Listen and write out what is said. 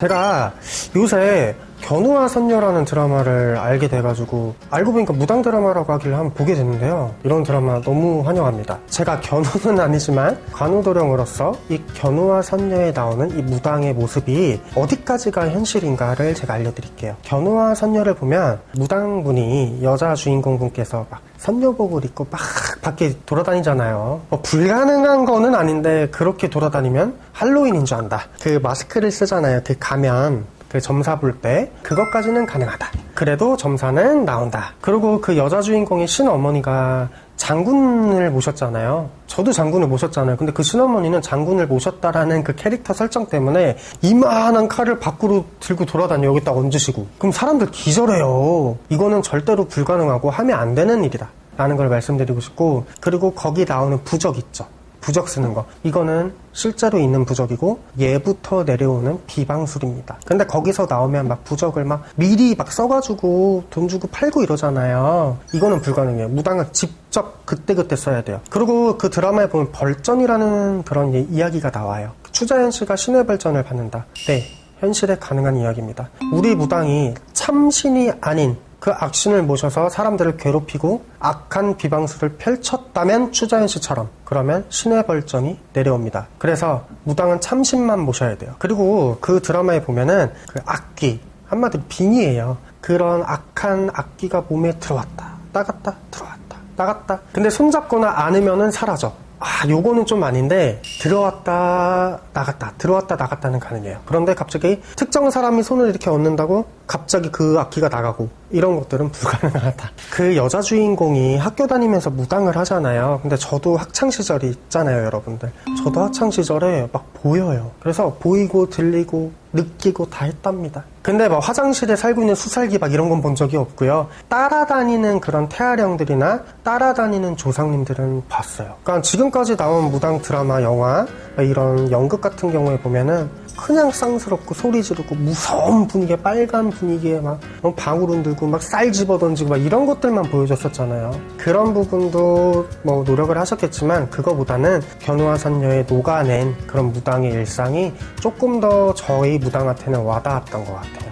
제가 요새 견우와 선녀라는 드라마를 알게 돼가지고 알고 보니까 무당 드라마라고 하길래 한번 보게 됐는데요. 이런 드라마 너무 환영합니다. 제가 견우는 아니지만 관우도령으로서 이 견우와 선녀에 나오는 이 무당의 모습이 어디까지가 현실인가를 제가 알려드릴게요. 견우와 선녀를 보면 무당분이 여자 주인공분께서 막 선녀복을 입고 막 밖에 돌아다니잖아요. 뭐 불가능한 거는 아닌데 그렇게 돌아다니면 할로윈인 줄 안다. 그 마스크를 쓰잖아요. 그 가면. 그 점사 볼 때 그것까지는 가능하다. 그래도 점사는 나온다. 그리고 그 여자 주인공의 신어머니가 장군을 모셨잖아요. 저도 장군을 모셨잖아요. 근데 그 신어머니는 장군을 모셨다라는 그 캐릭터 설정 때문에 이만한 칼을 밖으로 들고 돌아다녀 여기다 얹으시고 그럼 사람들 기절해요. 이거는 절대로 불가능하고 하면 안 되는 일이다. 라는 걸 말씀드리고 싶고 그리고 거기 나오는 부적 있죠. 부적 쓰는 거. 이거는 실제로 있는 부적이고 예부터 내려오는 비방술입니다. 근데 거기서 나오면 막 부적을 막 미리 막 써가지고 돈 주고 팔고 이러잖아요. 이거는 불가능해요. 무당은 직접 그때그때 써야 돼요. 그리고 그 드라마에 보면 벌전이라는 그런 이- 이야기가 나와요. 추자연 씨가 신의 벌전을 받는다. 네. 현실에 가능한 이야기입니다. 우리 무당이 참신이 아닌 그 악신을 모셔서 사람들을 괴롭히고 악한 비방술을 펼쳤다면 추자연 씨처럼 그러면 신의 벌전이 내려옵니다. 그래서 무당은 참신만 모셔야 돼요. 그리고 그 드라마에 보면은 그 악기 한마디로 빙의예요. 그런 악한 악기가 몸에 들어왔다, 나갔다, 들어왔다, 나갔다. 근데 손잡거나 안으면은 사라져. 아, 요거는 좀 아닌데 들어왔다 나갔다 들어왔다 나갔다는 가능해요. 그런데 갑자기 특정 사람이 손을 이렇게 얹는다고 갑자기 그 악기가 나가고 이런 것들은 불가능하다. 그 여자 주인공이 학교 다니면서 무당을 하잖아요. 근데 저도 학창 시절이 있잖아요, 여러분들. 저도 학창 시절에 막 보여요. 그래서 보이고 들리고 느끼고 다 했답니다. 근데 뭐 화장실에 살고 있는 수살기 막 이런 건 본 적이 없고요. 따라다니는 그런 태아령들이나 따라다니는 조상님들은 봤어요. 그러니까 지금까지 나온 무당 드라마, 영화 이런 연극 같은 경우에 보면은 그냥 쌍스럽고 소리 지르고 무서운 분위기에 빨간 분위기에 막 어, 방울 흔들고 막 쌀 집어 던지고 막 이런 것들만 보여줬었잖아요. 그런 부분도 뭐 노력을 하셨겠지만 그거보다는 견우와 선녀의 녹아낸 그런 무당의 일상이 조금 더 저희 무당한테는 와닿았던 것 같아요.